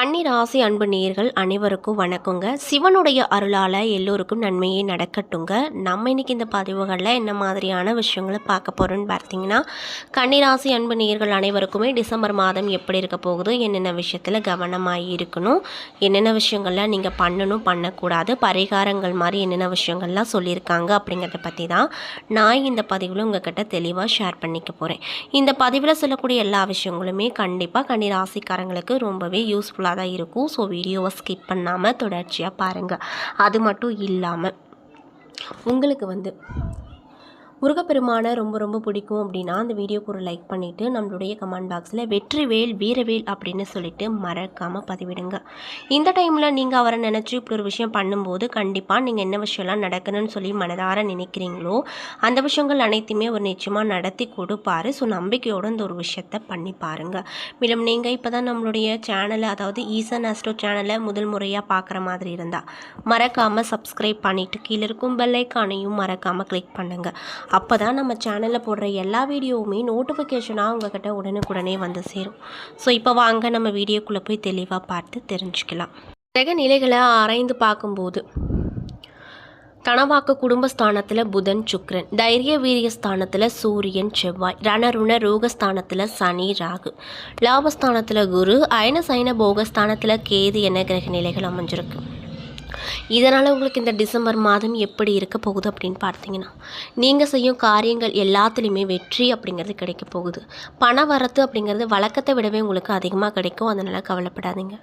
கன்னி ராசி அன்பு நேர்கள் அனைவருக்கும் வணக்கங்க. சிவனுடைய அருளால் எல்லோருக்கும் நன்மையே நடக்கட்டுங்க. நம்ம இன்னைக்கு இந்த பதிவுகளில் என்ன மாதிரியான விஷயங்களை பார்க்க போகிறோன்னு பார்த்தீங்கன்னா கன்னி ராசி அன்பு நேர்கள் அனைவருக்குமே டிசம்பர் மாதம் எப்படி இருக்க போகுது என்னென்ன விஷயத்தில் கவனமாக இருக்கணும் என்னென்ன விஷயங்கள்லாம் நீங்கள் பண்ணணும் பண்ணக்கூடாது பரிகாரங்கள் மாதிரி என்னென்ன விஷயங்கள்லாம் சொல்லியிருக்காங்க அப்படிங்கிறத பற்றி தான் நான் இந்த பதிவில் உங்ககிட்ட தெளிவாக ஷேர் பண்ணிக்க போகிறேன் இந்த பதிவில் சொல்லக்கூடிய எல்லா விஷயங்களுமே கண்டிப்பாக கன்னி ராசிக்காரங்களுக்கு ரொம்பவே யூஸ்ஃபுல்லாக தான் இருக்கும். ஸோ வீடியோவை ஸ்கிப் பண்ணாமல் தொடர்ச்சியாக பாருங்கள் அது மட்டும் இல்லாமல் உங்களுக்கு வந்து முருகப்பெருமானை ரொம்ப ரொம்ப பிடிக்கும் அப்படின்னா அந்த வீடியோக்கு ஒரு லைக் பண்ணிவிட்டு நம்மளுடைய கமெண்ட் பாக்ஸில் வெற்றிவேல் வீரவேல் அப்படின்னு சொல்லிட்டு மறக்காமல் பதிவிடுங்க. இந்த டைமில் நீங்கள் அவரை நினச்சி இப்படி ஒரு விஷயம் பண்ணும்போது கண்டிப்பாக நீங்கள் என்ன விஷயம்லாம் நடக்கணும்னு சொல்லி மனதார நினைக்கிறீங்களோ அந்த விஷயங்கள் அனைத்துமே ஒரு நிச்சயமாக நடத்தி கொடுப்பார். ஸோ நம்பிக்கையோடு இந்த ஒரு விஷயத்தை பண்ணி பாருங்கள் மேலும் நீங்கள் இப்போ தான் நம்மளுடைய சேனலை அதாவது ஈசன் அஸ்டோ சேனலை முதல் முறையாக பார்க்குற மாதிரி இருந்தால் மறக்காமல் சப்ஸ்கிரைப் பண்ணிவிட்டு கீழே இருக்கும் பெல்லைக்கானையும் மறக்காமல் கிளிக் பண்ணுங்கள் அப்போ தான் நம்ம சேனலில் போடுற எல்லா வீடியோவுமே நோட்டிஃபிகேஷனாக உங்ககிட்ட உடனுக்குடனே வந்து சேரும். ஸோ இப்போ வாங்க நம்ம வீடியோக்குள்ளே போய் தெளிவாக பார்த்து தெரிஞ்சுக்கலாம். கிரக நிலைகளை ஆராய்ந்து பார்க்கும்போது கணவாக்கு குடும்பஸ்தானத்தில் புதன் சுக்ரன் தைரிய வீரிய ஸ்தானத்தில் சூரியன் செவ்வாய் ரணருண ரோகஸ்தானத்தில் சனி ராகு லாபஸ்தானத்தில் குரு அயன சைன போகஸ்தானத்தில் கேது என கிரக நிலைகள் அமைஞ்சிருக்கு. இதனால் உங்களுக்கு இந்த டிசம்பர் மாதம் எப்படி இருக்க போகுது அப்படின்னு பார்த்தீங்கன்னா நீங்கள் செய்யும் காரியங்கள் எல்லாத்துலேயுமே வெற்றி அப்படிங்கிறது கிடைக்க போகுது. பண வரத்து அப்படிங்கிறது வழக்கத்தை விடவே உங்களுக்கு அதிகமாக கிடைக்கும். அதனால் கவலைப்படாதீங்க.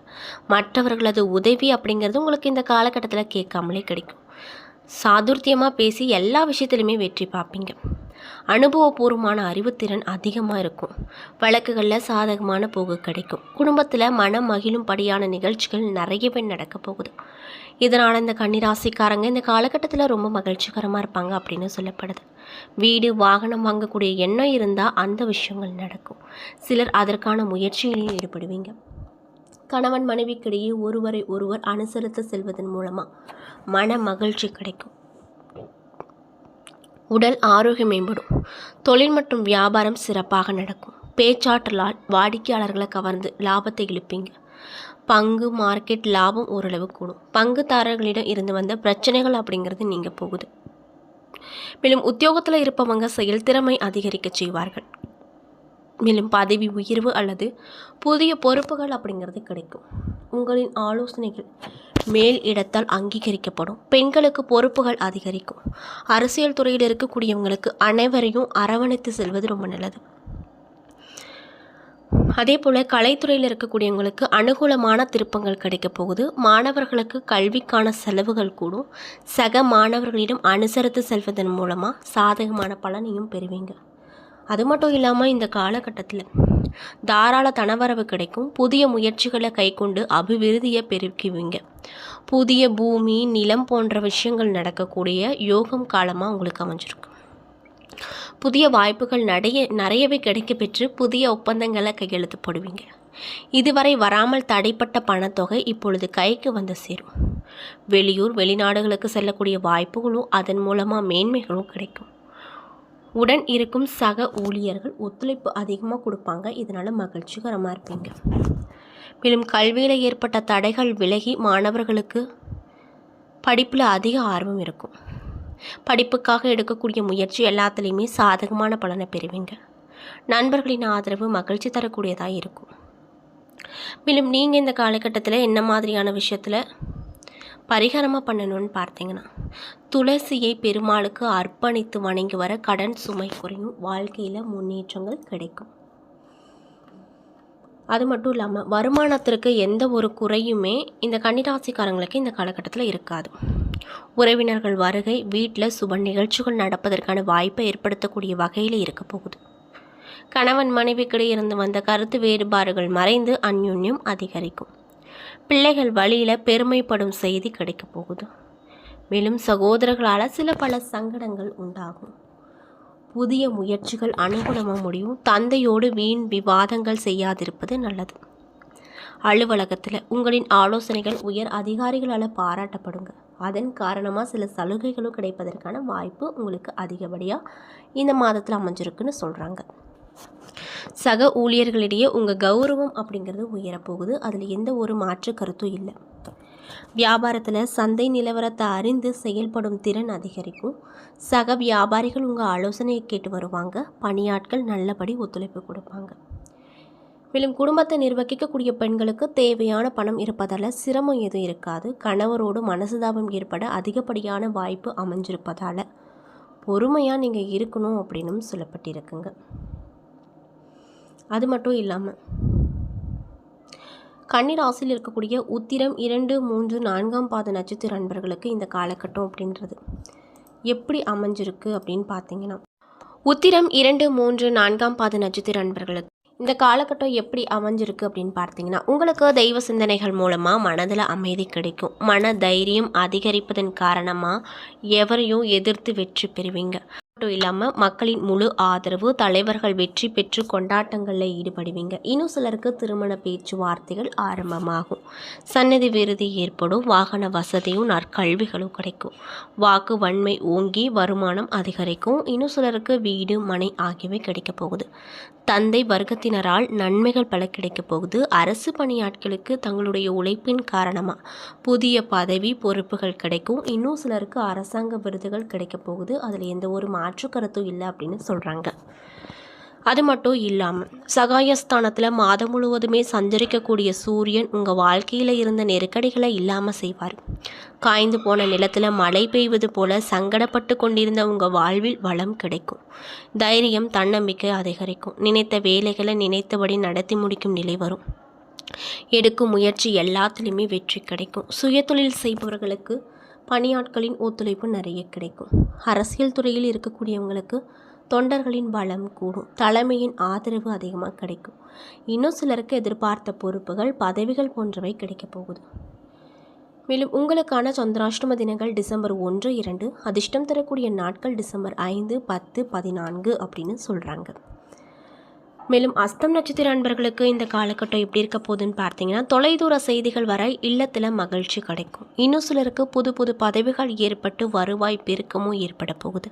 மற்றவர்களது உதவி அப்படிங்கிறது உங்களுக்கு இந்த காலகட்டத்தில் கேட்காமலே கிடைக்கும். சாதுர்த்தியமாக பேசி எல்லா விஷயத்துலையுமே வெற்றி பார்ப்பீங்க. அனுபவபூர்வமான அறிவுத்திறன் அதிகமாக இருக்கும். வழக்குகளில் சாதகமான போக்கு கிடைக்கும். குடும்பத்தில் மனம் மகிழும்படியான நிகழ்ச்சிகள் நிறையவே நடக்க போகுது. இதனால் இந்த கன்னிராசிக்காரங்க இந்த காலகட்டத்தில் ரொம்ப மகிழ்ச்சிகரமாக இருப்பாங்க அப்படின்னு சொல்லப்படுது. வீடு வாகனம் வாங்கக்கூடிய எண்ணம் இருந்தால் அந்த விஷயங்கள் நடக்கும். சிலர் அதற்கான முயற்சிகளையும் ஈடுபடுவீங்க. கணவன் மனைவிக்கிடையே ஒருவரை ஒருவர் அனுசரித்து செல்வதன் மூலமாக மன மகிழ்ச்சி கிடைக்கும். உடல் ஆரோக்கியம் மேம்படும் தொழில் மற்றும் வியாபாரம் சிறப்பாக நடக்கும். பேச்சாற்றலால் வாடிக்கையாளர்களை கவர்ந்து லாபத்தை இழுப்பீங்க. பங்கு மார்க்கெட் லாபம் ஓரளவு கூடும். பங்குதாரர்களிடம் இருந்து வந்த பிரச்சனைகள் அப்படிங்கிறது நீங்கள் போகுது. மேலும் உத்தியோகத்தில் இருப்பவங்க செயல்திறமை அதிகரிக்க செய்வார்கள். மேலும் பதவி உயர்வு அல்லது புதிய பொறுப்புகள் அப்படிங்கிறது கிடைக்கும். உங்களின் ஆலோசனைகள் மேல் இடத்தால் அங்கீகரிக்கப்படும். பெண்களுக்கு பொறுப்புகள் அதிகரிக்கும். அரசியல் துறையில் இருக்கக்கூடியவங்களுக்கு அனைவரையும் அரவணைத்து செல்வது ரொம்ப நல்லது. அதே போல் கலைத்துறையில் இருக்கக்கூடியவங்களுக்கு அனுகூலமான திருப்பங்கள் கிடைக்க போகுது. மாணவர்களுக்கு கல்விக்கான செலவுகள் கூடும். சக மாணவர்களிடம் அனுசரித்து செல்வதன் மூலமாக சாதகமான பலனையும் பெறுவீங்க. அது மட்டும் இல்லாமல் இந்த காலகட்டத்தில் தாராள தனவரவு கிடைக்கும். புதிய முயற்சிகளை கைக்கொண்டு அபிவிருத்தியை பெருக்குவீங்க. புதிய பூமி நிலம் போன்ற விஷயங்கள் நடக்கக்கூடிய யோகம் காலமாக உங்களுக்கு அமைஞ்சிருக்கும் புதிய வாய்ப்புகள் நிறைய நிறையவே கிடைக்க பெற்று புதிய ஒப்பந்தங்களை கையெழுத்து போடுவீங்க. இதுவரை வராமல் தடைப்பட்ட பணத்தொகை இப்பொழுது கைக்கு வந்து சேரும். வெளியூர் வெளிநாடுகளுக்கு செல்லக்கூடிய வாய்ப்புகளும் அதன் மூலமாக மேன்மைகளும் கிடைக்கும். உடன் இருக்கும் சக ஊழியர்கள் ஒத்துழைப்பு அதிகமாக கொடுப்பாங்க. இதனால் மகிழ்ச்சிகரமாக இருப்பீங்க. மேலும் கல்வியில் ஏற்பட்ட தடைகள் விலகி மாணவர்களுக்கு படிப்பில் அதிக ஆர்வம் இருக்கும். படிப்புக்காக எடுக்கக்கூடிய முயற்சி எல்லாத்துலேயுமே சாதகமான பலனை பெறுவீங்க. நண்பர்களின் ஆதரவு மகிழ்ச்சி தரக்கூடியதாக இருக்கும். மேலும் நீங்கள் இந்த காலகட்டத்தில் என்ன மாதிரியான விஷயத்தில் பரிகாரமாக பண்ணணும்னு பார்த்தீங்கன்னா துளசியை பெருமாளுக்கு அர்ப்பணித்து வணங்கி வர கடன் சுமை குறையும். வாழ்க்கையில் முன்னேற்றங்கள் கிடைக்கும். அது மட்டும் இல்லாமல் வருமானத்திற்கு எந்த ஒரு குறையுமே இந்த கன்னிராசிக்காரங்களுக்கு இந்த காலகட்டத்தில் இருக்காது. உறவினர்கள் வருகை வீட்டில் சுப நிகழ்ச்சிகள் நடப்பதற்கான வாய்ப்பை ஏற்படுத்தக்கூடிய வகையில் இருக்க போகுது. கணவன் மனைவிக்கிடையே இருந்து வந்த கருத்து வேறுபாடுகள் மறைந்து அந்யுன்யம் அதிகரிக்கும். பிள்ளைகள் வழியில் பெருமைப்படும் செய்தி கிடைக்க போகுது. மேலும் சகோதரர்களால் சில பல சங்கடங்கள் உண்டாகும். புதிய முயற்சிகள் அனுகூலமாக முடியும். தந்தையோடு வீண் விவாதங்கள் செய்யாதிருப்பது நல்லது. அலுவலகத்தில் உங்களின் ஆலோசனைகள் உயர் அதிகாரிகளால் பாராட்டப்படுங்க. அதன் காரணமாக சில சலுகைகளும் கிடைப்பதற்கான வாய்ப்பு உங்களுக்கு அதிகப்படியாக இந்த மாதத்தில் அமைஞ்சிருக்குன்னு சொல்கிறாங்க சக ஊழியர்களிடையே உங்கள் கௌரவம் அப்படிங்கிறது உயரப்போகுது அதில் எந்த ஒரு மாற்று கருத்தும் இல்லை. வியாபாரத்தில் சந்தை நிலவரத்தை அறிந்து செயல்படும் திறன் அதிகரிக்கும். சக வியாபாரிகள் உங்கள் ஆலோசனையை கேட்டு வருவாங்க. பணியாட்கள் நல்லபடி ஒத்துழைப்பு கொடுப்பாங்க. மேலும் குடும்பத்தை நிர்வகிக்கக்கூடிய பெண்களுக்கு தேவையான பணம் இருப்பதால் சிரமம் எதுவும் இருக்காது. கணவரோடு மனசுதாபம் ஏற்பட அதிகப்படியான வாய்ப்பு அமைஞ்சிருப்பதால் பொறுமையாக நீங்கள் இருக்கணும் அப்படின்னும் சொல்லப்பட்டிருக்குங்க. அது மட்டும் இல்லாமல் கன்னிராசியில் இருக்கக்கூடிய உத்திரம் இரண்டு மூன்று நான்காம் பாத நட்சத்திர அன்பர்களுக்கு இந்த காலகட்டம் அப்படின்றது. எப்படி அமைஞ்சிருக்கு அப்படின்னு பார்த்தீங்கன்னா உத்திரம் இரண்டு மூன்று நான்காம் பாத நட்சத்திர அன்பர்களுக்கு இந்த காலகட்டம் எப்படி அமைஞ்சிருக்கு அப்படின்னு பார்த்தீங்கன்னா உங்களுக்கு தெய்வ சிந்தனைகள் மூலமாக மனதில் அமைதி கிடைக்கும். மன தைரியம் அதிகரிப்பதன் காரணமாக எவரையும் எதிர்த்து வெற்றி பெறுவீங்க. மட்டும் இல்லாமல் மக்களின் முழு ஆதரவு தலைவர்கள் வெற்றி பெற்று கொண்டாட்டங்களில் ஈடுபடுவீங்க. இன்னும் சிலருக்கு திருமண பேச்சுவார்த்தைகள் ஆரம்பமாகும். சன்னதி விருதி ஏற்படும் வாகன வசதியும் நற்கல்விகளும் கிடைக்கும். வாக்கு வன்மை ஓங்கி வருமானம் அதிகரிக்கும். இன்னும் சிலருக்கு வீடு மனை ஆகியவை கிடைக்கப் போகுது. தந்தை வர்க்கத்தினரால் நன்மைகள் பல கிடைக்கப் போகுது. அரசு பணியாட்களுக்கு தங்களுடைய உழைப்பின் காரணமாக புதிய பதவி பொறுப்புகள் கிடைக்கும். இன்னும் சிலருக்கு அரசாங்க விருதுகள் கிடைக்கப் போகுது. அதில் எந்த ஒரு மாற்று கருத்தும் இல்லை அப்படின்னு சொல்கிறாங்க அது மட்டும் இல்லாமல் சகாயஸ்தானத்தில் மாதம் முழுவதுமே சஞ்சரிக்கக்கூடிய சூரியன் உங்கள் வாழ்க்கையில் இருந்த நெருக்கடிகளை இல்லாமல் செய்வார். காய்ந்து போன நிலத்தில் மழை பெய்வது போல சங்கடப்பட்டு கொண்டிருந்த உங்கள் வாழ்வில் வளம் கிடைக்கும். தைரியம் தன்னம்பிக்கை அதிகரிக்கும். நினைத்த வேலைகளை நினைத்தபடி நடத்தி முடிக்கும் நிலை வரும். எடுக்கும் முயற்சி எல்லாத்துலேயுமே வெற்றி கிடைக்கும். சுயதொழில் செய்பவர்களுக்கு பணியாட்களின் ஒத்துழைப்பு நிறைய கிடைக்கும். அரசியல் துறையில் இருக்கக்கூடியவங்களுக்கு தொண்டர்களின் பலம் கூடும். தலைமையின் ஆதரவு அதிகமாக கிடைக்கும். இன்னும் சிலருக்கு எதிர்பார்த்த பொறுப்புகள் பதவிகள் போன்றவை கிடைக்கப் போகுது. மேலும் உங்களுக்கான சந்திராஷ்டம தினங்கள் டிசம்பர் ஒன்று இரண்டு அதிர்ஷ்டம் தரக்கூடிய நாட்கள் டிசம்பர் ஐந்து பத்து பதினான்கு அப்படின்னு சொல்கிறாங்க மேலும் அஸ்தம் நட்சத்திர அன்பர்களுக்கு இந்த காலகட்டம் எப்படி இருக்க போகுதுன்னு பார்த்தீங்கன்னா தொலைதூர செய்திகள் வர இல்லத்தில் மகிழ்ச்சி கிடைக்கும். இன்னும் சிலருக்கு புது புது பதவிகள் ஏற்பட்டு வருவாய் பெருக்கமும் ஏற்பட போகுது.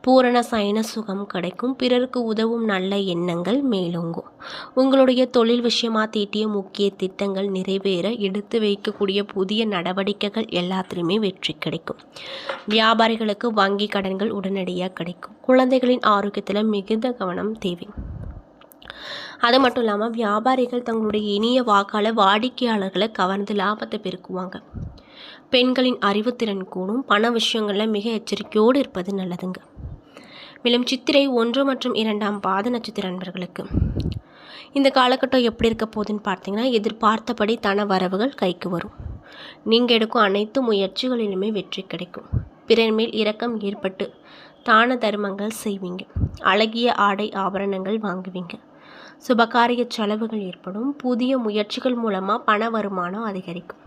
பூரண சயன சுகம் கிடைக்கும். பிறருக்கு உதவும் நல்ல எண்ணங்கள் மேலோங்கும். உங்களுடைய தொழில் விஷயமாக தீட்டிய முக்கிய திட்டங்கள் நிறைவேற எடுத்து வைக்கக்கூடிய புதிய நடவடிக்கைகள் எல்லாத்துலேயுமே வெற்றி கிடைக்கும். வியாபாரிகளுக்கு வங்கி கடன்கள் உடனடியாக கிடைக்கும். குழந்தைகளின் ஆரோக்கியத்தில் மிகுந்த கவனம் தேவை. அது மட்டும் இல்லாமல் வியாபாரிகள் தங்களுடைய இனிய வாக்கால் வாடிக்கையாளர்களை கவர்ந்து லாபத்தை பெருக்குவாங்க. பெண்களின் அறிவுத்திறன் கூடும். பண விஷயங்களில் மிக எச்சரிக்கையோடு இருப்பது நல்லதுங்க. மேலும் சித்திரை ஒன்று மற்றும் இரண்டாம் பாத நட்சத்திர நண்பர்களுக்கு இந்த காலகட்டம் எப்படி இருக்க போகுதுன்னு பார்த்தீங்கன்னா எதிர்பார்த்தபடி தன வரவுகள் கைக்கு வரும். நீங்கள் எடுக்கும் அனைத்து முயற்சிகளிலுமே வெற்றி கிடைக்கும். பிறர் மேல் இரக்கம் ஏற்பட்டு தான தர்மங்கள் செய்வீங்க. அழகிய ஆடை ஆபரணங்கள் வாங்குவீங்க. சுபகாரிய செலவுகள் ஏற்படும். புதிய முயற்சிகள் மூலமாக பண வருமானம் அதிகரிக்கும்.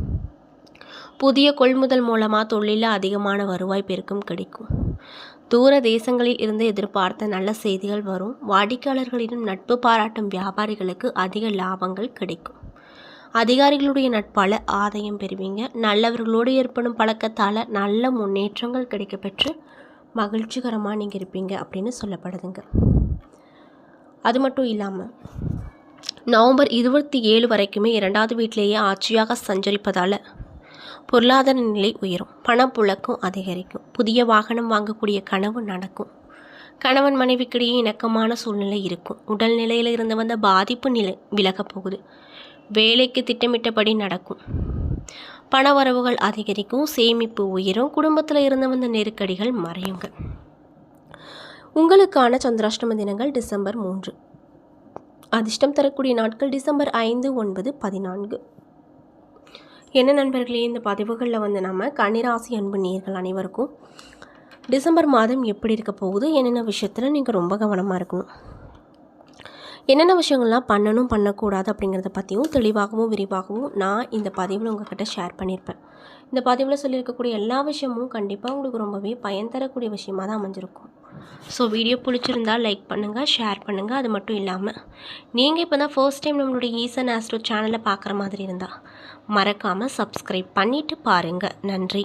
புதிய கொள்முதல் மூலமாக தொழிலில் அதிகமான வருவாய் பெருக்கம் கிடைக்கும். தூர தேசங்களில் இருந்து எதிர்பார்த்த நல்ல செய்திகள் வரும். வாடிக்கையாளர்களிடம் நட்பு பாராட்டும் வியாபாரிகளுக்கு அதிக லாபங்கள் கிடைக்கும். அதிகாரிகளுடைய நட்பால் ஆதாயம் பெறுவீங்க. நல்லவர்களோடு ஏற்படும் பழக்கத்தால் நல்ல முன்னேற்றங்கள் கிடைக்கப்பெற்று மகிழ்ச்சிகரமாக நீங்கள் இருப்பீங்க அப்படின்னு சொல்லப்படுதுங்க. அது மட்டும் இல்லாமல் நவம்பர் இருபத்தி ஏழு வரைக்குமே இரண்டாவது வீட்டிலேயே ஆட்சியாக சஞ்சரிப்பதால் பொருளாதார நிலை உயரும். பணப்புழக்கம் அதிகரிக்கும். புதிய வாகனம் வாங்கக்கூடிய கனவு நடக்கும். கணவன் மனைவிக்கிடையே இணக்கமான சூழ்நிலை இருக்கும். உடல்நிலையில் இருந்து வந்த பாதிப்பு நிலை விலகப் போகுது. வேலைக்கு திட்டமிட்டபடி நடக்கும். பண வரவுகள் அதிகரிக்கும். சேமிப்பு உயரும். குடும்பத்தில் இருந்து வந்த நெருக்கடிகள் மறையுங்கள் உங்களுக்கான சந்திராஷ்டம தினங்கள் டிசம்பர் மூன்று. அதிர்ஷ்டம் தரக்கூடிய நாட்கள் டிசம்பர் ஐந்து ஒன்பது பதினான்கு. என்ன நண்பர்களே இந்த பதிவுகளில் வந்து நம்ம கன்னிராசி அன்பு நேர்கள் அனைவருக்கும் டிசம்பர் மாதம் எப்படி இருக்க போகுது என்னென்ன விஷயத்தில் நீங்கள் ரொம்ப கவனமாக இருக்கணும்? என்னென்ன விஷயங்கள்லாம் பண்ணணும் பண்ணக்கூடாது அப்படிங்கிறத பற்றியும் தெளிவாகவும் விரிவாகவும் நான் இந்த பதிவில் உங்கள்கிட்ட ஷேர் பண்ணியிருப்பேன் இந்த பதிவில் சொல்லியிருக்கக்கூடிய எல்லா விஷயமும் கண்டிப்பாக உங்களுக்கு ரொம்பவே பயன் தரக்கூடிய விஷயமாக தான் அமைஞ்சிருக்கும். ஸோ வீடியோ பிடிச்சிருந்தால் லைக் பண்ணுங்கள் ஷேர் பண்ணுங்கள் அது மட்டும் இல்லாமல் நீங்கள் இப்போ தான் ஃபர்ஸ்ட் டைம் நம்மளுடைய ஈசன் ஆஸ்ட்ரோ சேனலை பார்க்குற மாதிரி இருந்தால் மறக்காமல் சப்ஸ்கிரைப் பண்ணிவிட்டு பாருங்கள் நன்றி.